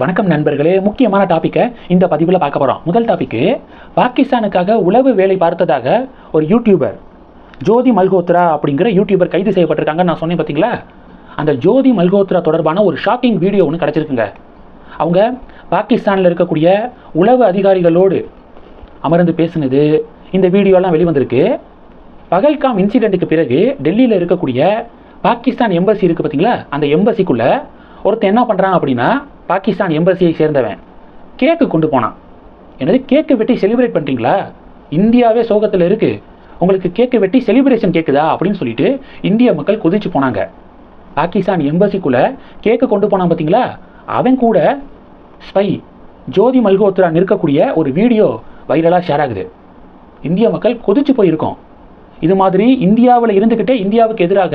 வணக்கம் நண்பர்களே முக்கியமான டாப்பிக்கை இந்த பதிவில் பார்க்க போகிறோம் முதல் டாப்பிக்கு பாகிஸ்தானுக்காக உளவு வேலை பார்த்ததாக ஒரு யூடியூபர் ஜோதி மல்கோத்ரா அப்படிங்கிற யூடியூபர் கைது செய்யப்பட்டிருக்காங்க நான் சொன்னேன் பார்த்தீங்களா அந்த ஜோதி மல்கோத்ரா தொடர்பான ஒரு ஷாக்கிங் வீடியோ ஒன்று கிடச்சிருக்குங்க. அவங்க பாகிஸ்தானில் இருக்கக்கூடிய உளவு அதிகாரிகளோடு அமர்ந்து பேசுனது இந்த வீடியோலாம் வெளிவந்திருக்கு. பகல்காம் இன்சிடெண்ட்டுக்கு பிறகு டெல்லியில் இருக்கக்கூடிய பாகிஸ்தான் எம்பசி இருக்குது பார்த்தீங்களா அந்த எம்பசிக்குள்ளே ஒருத்தன் என்ன பண்ணுறான் அப்படின்னா பாகிஸ்தான் எம்பசியை சேர்ந்தவன். கேக்கு கொண்டு போனான். என்னது கேக்கு வெட்டி செலிப்ரேட் பண்ணுறீங்களா இந்தியாவே சோகத்தில் இருக்குது உங்களுக்கு கேக்கு வெட்டி செலிப்ரேஷன் கேட்குதா அப்படின்னு சொல்லிட்டு இந்திய மக்கள் கொதிச்சு போனாங்க. பாகிஸ்தான் எம்பசிக்குள்ளே கேக்கு கொண்டு போனான் பார்த்தீங்களா அவன் கூட ஸ்பை ஜோதி மல்கோத்ரா நிற்கக்கூடிய ஒரு வீடியோ வைரலாக ஷேர் ஆகுது. இந்திய மக்கள் கொதிச்சு போயிருக்கோம். இது மாதிரி இந்தியாவில் இருந்துக்கிட்டே இந்தியாவுக்கு எதிராக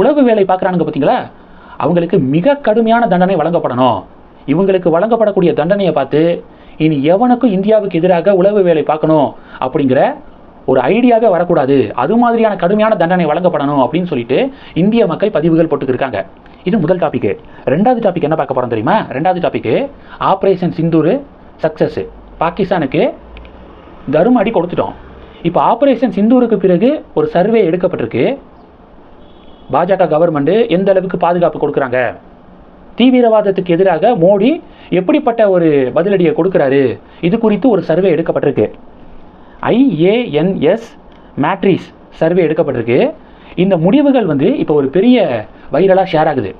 உளவு வேலை பார்க்குறானுங்க பார்த்தீங்களா அவங்களுக்கு மிக கடுமையான தண்டனை வழங்கப்படணும். இவங்களுக்கு வழங்கப்படக்கூடிய தண்டனையை பார்த்து இனி எவனுக்கும் இந்தியாவுக்கு எதிராக உளவு வேலை பார்க்கணும் அப்படிங்கிற ஒரு ஐடியாவே வரக்கூடாது. அது மாதிரியான கடுமையான தண்டனை வழங்கப்படணும் அப்படின்னு சொல்லிட்டு இந்திய மக்கள் பதிவுகள் போட்டுக்கிருக்காங்க. இது முதல் டாபிக் ரெண்டாவது டாபிக் என்ன பார்க்க போகிறோம் தெரியுமா? ரெண்டாவது டாபிக் ஆப்ரேஷன் சிந்தூர் சக்ஸஸ் பாகிஸ்தானுக்கு தரும் அடி கொடுத்துட்டோம். இப்போ ஆப்ரேஷன் சிந்தூருக்கு பிறகு ஒரு சர்வே எடுக்கப்பட்டிருக்கு. பாஜக கவர்மெண்ட் எந்த அளவுக்கு பாதுகாப்பு கொடுக்குறாங்க? தீவிரவாதத்துக்கு எதிராக மோடி எப்படிப்பட்ட ஒரு பதிலடியை கொடுக்குறாரு? இது குறித்து ஒரு சர்வே எடுக்கப்பட்டிருக்கு. ஐஏஎன்எஸ் மேட்ரிஸ் சர்வே எடுக்கப்பட்டிருக்கு. இந்த முடிவுகள் வந்து இப்போ ஒரு பெரிய வைரலாக ஷேர் ஆகுது.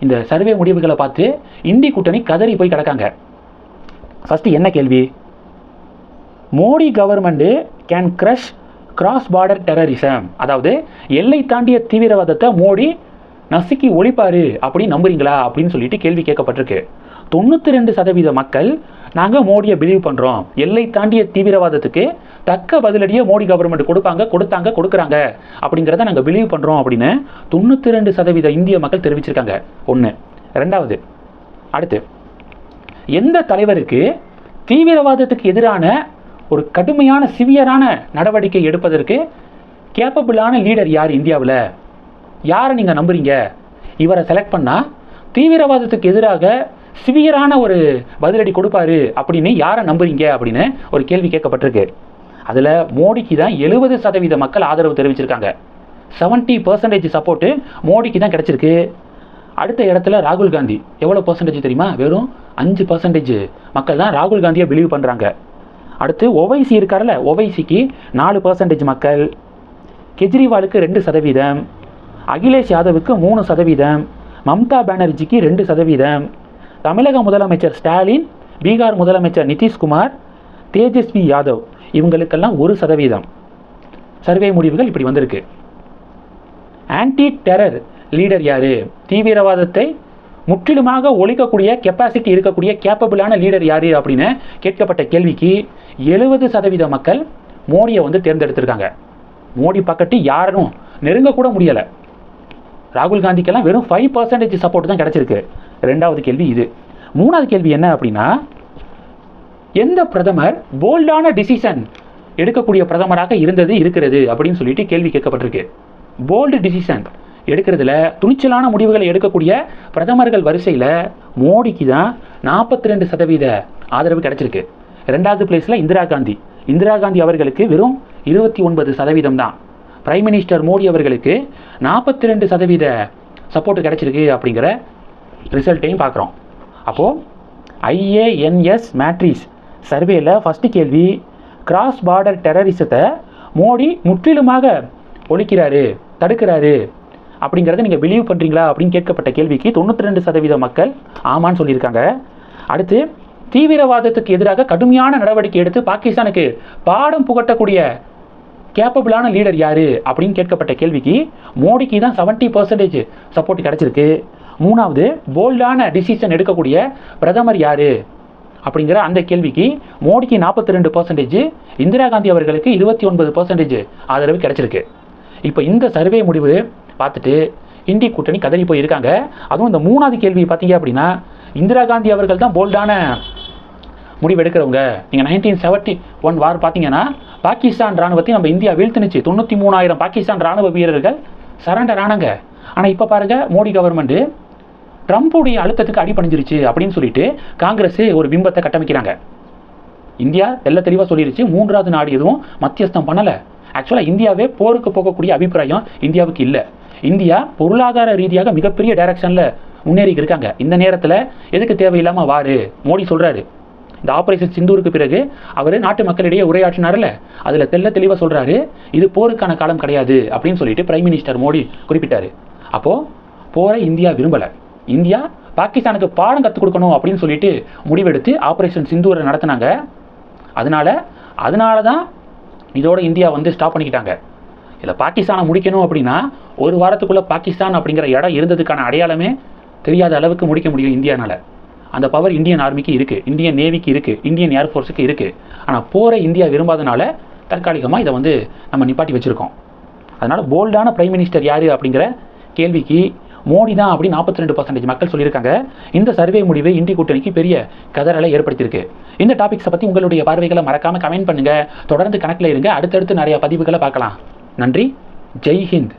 இந்த சர்வே முடிவுகளை பார்த்து இந்தி கூட்டணி கதறி போய் கிடக்காங்க. ஃபஸ்ட்டு என்ன கேள்வி? Modi government can crush cross border terrorism அதாவது எல்லை தாண்டிய தீவிரவாதத்தை மோடி நசுக்கி ஒழிப்பாரு அப்படின்னு நம்புறீங்களா அப்படின்னு சொல்லிட்டு கேள்வி கேட்கப்பட்டிருக்கு. தொண்ணூற்றி ரெண்டு சதவீத மக்கள் நாங்கள் மோடியை பிலீவ் பண்ணுறோம் எல்லை தாண்டிய தீவிரவாதத்துக்கு தக்க பதிலடியை மோடி கவர்மெண்ட் கொடுப்பாங்க கொடுத்தாங்க கொடுக்குறாங்க. அப்படிங்கிறத நாங்கள் பிலீவ் பண்ணுறோம் அப்படின்னு தொண்ணூற்றி ரெண்டு சதவீத இந்திய மக்கள் தெரிவிச்சிருக்காங்க. ஒன்று ரெண்டாவது அடுத்து எந்த தலைவருக்கு தீவிரவாதத்துக்கு எதிரான ஒரு கடுமையான சிவியரான நடவடிக்கை எடுப்பதற்கு கேப்பபிளான லீடர் யார் இந்தியாவில்? யாரை நீங்கள் நம்புறீங்க? இவரை செலக்ட் பண்ணால் தீவிரவாதத்துக்கு எதிராக சிவியரான ஒரு பதிலடி கொடுப்பாரு அப்படின்னு யாரை நம்புறீங்க அப்படின்னு ஒரு கேள்வி கேட்கப்பட்டிருக்கு. அதில் மோடிக்கு தான் எழுபது சதவீத மக்கள் ஆதரவு தெரிவிச்சிருக்காங்க. செவன்ட்டி பர்சன்டேஜ் சப்போர்ட்டு மோடிக்கு தான் கிடச்சிருக்கு. அடுத்த இடத்துல ராகுல் காந்தி. எவ்வளோ பர்சன்டேஜ் தெரியுமா? வெறும் அஞ்சு பர்சன்டேஜ் மக்கள் தான் ராகுல் காந்தியை பிலீவ் பண்ணுறாங்க அடுத்து ஒவைசி இருக்கார்ல ஒவைசிக்கு நாலு பர்சன்டேஜ் மக்கள். கெஜ்ரிவாலுக்கு ரெண்டு சதவீதம். அகிலேஷ் யாதவுக்கு மூணு சதவீதம் மம்தா பானர்ஜிக்கு ரெண்டு சதவீதம். தமிழக முதலமைச்சர் ஸ்டாலின் பீகார் முதலமைச்சர் நிதிஷ்குமார் தேஜஸ்வி யாதவ். இவங்களுக்கெல்லாம் ஒரு சதவீதம். சர்வே முடிவுகள் இப்படி வந்திருக்கு. ஆன்டி டெரர் லீடர் யார்? தீவிரவாதத்தை முற்றிலுமாக ஒழிக்கக்கூடிய கெப்பாசிட்டி இருக்கக்கூடிய கேப்பபிளான லீடர் யார் அப்படின்னு கேட்கப்பட்ட கேள்விக்கு எழுபது சதவீத மக்கள் மோடியை வந்து தேர்ந்தெடுத்திருக்காங்க. மோடி பக்கத்து யாரும் நெருங்கக்கூட முடியலை. ராகுல் காந்திக்கெல்லாம் வெறும் ஃபைவ் பர்சன்டேஜ் சப்போர்ட் தான் கிடச்சிருக்கு. ரெண்டாவது கேள்வி இது. மூணாவது கேள்வி என்ன அப்படின்னா எந்த பிரதமர் போல்டான டிசிஷன் எடுக்கக்கூடிய பிரதமராக இருந்தது இருக்கிறது அப்படின்னு சொல்லிட்டு கேள்வி கேட்கப்பட்டிருக்கு. போல்டு டிசிஷன் எடுக்கிறதுல துணிச்சலான முடிவுகளை எடுக்கக்கூடிய பிரதமர்கள் வரிசையில் மோடிக்கு தான் நாற்பத்தி ரெண்டு சதவீத ஆதரவு கிடச்சிருக்கு. ரெண்டாவது பிளேஸில் இந்திரா காந்தி. இந்திரா காந்தி அவர்களுக்கு வெறும் இருபத்தி ஒன்பது சதவீதம் தான். பிரைம் மினிஸ்டர் மோடி அவர்களுக்கு நாற்பத்தி ரெண்டு சதவீத சப்போர்ட் கிடைச்சிருக்கு அப்படிங்கிற ரிசல்ட்டையும் பார்க்குறோம். அப்போது ஐஏஎன்எஸ் மேட்ரிஸ் சர்வேல ஃபஸ்ட்டு கேள்வி கிராஸ் பார்டர் டெரரிசத்தை மோடி முற்றிலுமாக ஒழிக்கிறாரு தடுக்கிறாரு அப்படிங்கிறத நீங்கள் பிலீவ் பண்ணுறீங்களா அப்படின்னு கேட்கப்பட்ட கேள்விக்கு தொண்ணூற்றி ரெண்டு சதவீத மக்கள் ஆமான்னு சொல்லியிருக்காங்க. அடுத்து தீவிரவாதத்துக்கு எதிராக கடுமையான நடவடிக்கை எடுத்து பாகிஸ்தானுக்கு பாடம் புகட்டக்கூடிய கேப்பபிளான லீடர் யார் அப்படின்னு கேட்கப்பட்ட கேள்விக்கு மோடிக்கு தான் செவன்ட்டி பர்சன்டேஜ் சப்போர்ட் கிடைச்சிருக்கு. மூணாவது போல்டான டிசிஷன் எடுக்கக்கூடிய பிரதமர் யார் அப்படிங்கிற அந்த கேள்விக்கு மோடிக்கு நாற்பத்தி ரெண்டு பர்சன்டேஜ் இந்திரா காந்தி அவர்களுக்கு இருபத்தி ஒன்பது பர்சன்டேஜ் ஆதரவு கிடச்சிருக்கு. இப்போ இந்த சர்வே முடிவு பார்த்துட்டு இந்திய கூட்டணி கதறி போயிருக்காங்க. அதுவும் இந்த மூணாவது கேள்வி பார்த்தீங்க அப்படின்னா இந்திரா காந்தி அவர்கள் தான் போல்டான முடிவு எடுக்கிறவங்க நீங்கள் நைன்டீன் செவன்ட்டி ஒன் வார் பார்த்தீங்கன்னா பாகிஸ்தான் ராணுவத்தை நம்ம இந்தியா வீழ்த்துனுச்சு. தொண்ணூற்றி மூணாயிரம் பாகிஸ்தான் ராணுவ வீரர்கள் சரண்டர் ஆனாங்க. ஆனால் இப்போ பாருங்கள் மோடி கவர்மெண்ட்டு ட்ரம்ப்புடைய அழுத்தத்துக்கு அடிபணிஞ்சிருச்சு அப்படின்னு சொல்லிட்டு காங்கிரஸ் ஒரு பிம்பத்தை கட்டமைக்கிறாங்க. இந்தியா தெல்ல தெளிவாக சொல்லிருச்சு மூன்றாவது நாடு எதுவும் மத்தியஸ்தம் பண்ணலை. ஆக்சுவலாக இந்தியாவே போருக்கு போகக்கூடிய அபிப்பிராயம் இந்தியாவுக்கு இல்லை. இந்தியா பொருளாதார ரீதியாக மிகப்பெரிய டைரக்ஷனில் முன்னேறி இருக்காங்க. இந்த நேரத்தில் எதுக்கு தேவையில்லாமல் வாரு? மோடி சொல்கிறாரு இந்த ஆபரேஷன் சிந்தூருக்கு பிறகு அவர் நாட்டு மக்களிடையே உரையாற்றினார்ல? அதில் தெள்ள தெளிவாக சொல்கிறாரு இது போருக்கான காலம் கிடையாது அப்படின்னு சொல்லிட்டு பிரைம் மினிஸ்டர் மோடி குறிப்பிட்டார். அப்போது போரை இந்தியா விரும்பலை. இந்தியா பாகிஸ்தானுக்கு பாடம் கற்றுக் கொடுக்கணும் அப்படின்னு சொல்லிட்டு முடிவெடுத்து ஆப்ரேஷன் சிந்தூரை நடத்தினாங்க. அதனால அதனால தான் இதோட இந்தியா வந்து ஸ்டாப் பண்ணிக்கிட்டாங்க. இதில் பாகிஸ்தானை முடிக்கணும் அப்படின்னா ஒரு வாரத்துக்குள்ளே பாகிஸ்தான் அப்படிங்கிற இடம் இருந்ததுக்கான அடையாளமே தெரியாத அளவுக்கு முடிக்க முடியும் இந்தியானால். அந்த பவர் இந்தியன் ஆர்மிக்கு இருக்குது இந்தியன் நேவிக்கு இருக்குது இந்தியன் ஏர்ஃபோர்ஸுக்கு இருக்குது ஆனால் போரை இந்தியா விரும்பாதனால தற்காலிகமாக இதை வந்து நம்ம நிப்பாட்டி வச்சுருக்கோம். அதனால் போல்டான பிரைம் மினிஸ்டர் யார் அப்படிங்கிற கேள்விக்கு மோடி தான் அப்படி நாற்பத்தி ரெண்டு பர்சன்டேஜ் மக்கள் சொல்லியிருக்காங்க. இந்த சர்வே முடிவு இந்திய கூட்டணிக்கு பெரிய கதறலை ஏற்படுத்தியிருக்கு. இந்த டாபிக்ஸை பற்றி உங்களுடைய பார்வைகளை மறக்காமல் கமெண்ட் பண்ணுங்கள் தொடர்ந்து கணக்கில் இருங்க. அடுத்தடுத்து நிறைய பதிவுகளை பார்க்கலாம். நன்றி. ஜெய் ஹிந்த்.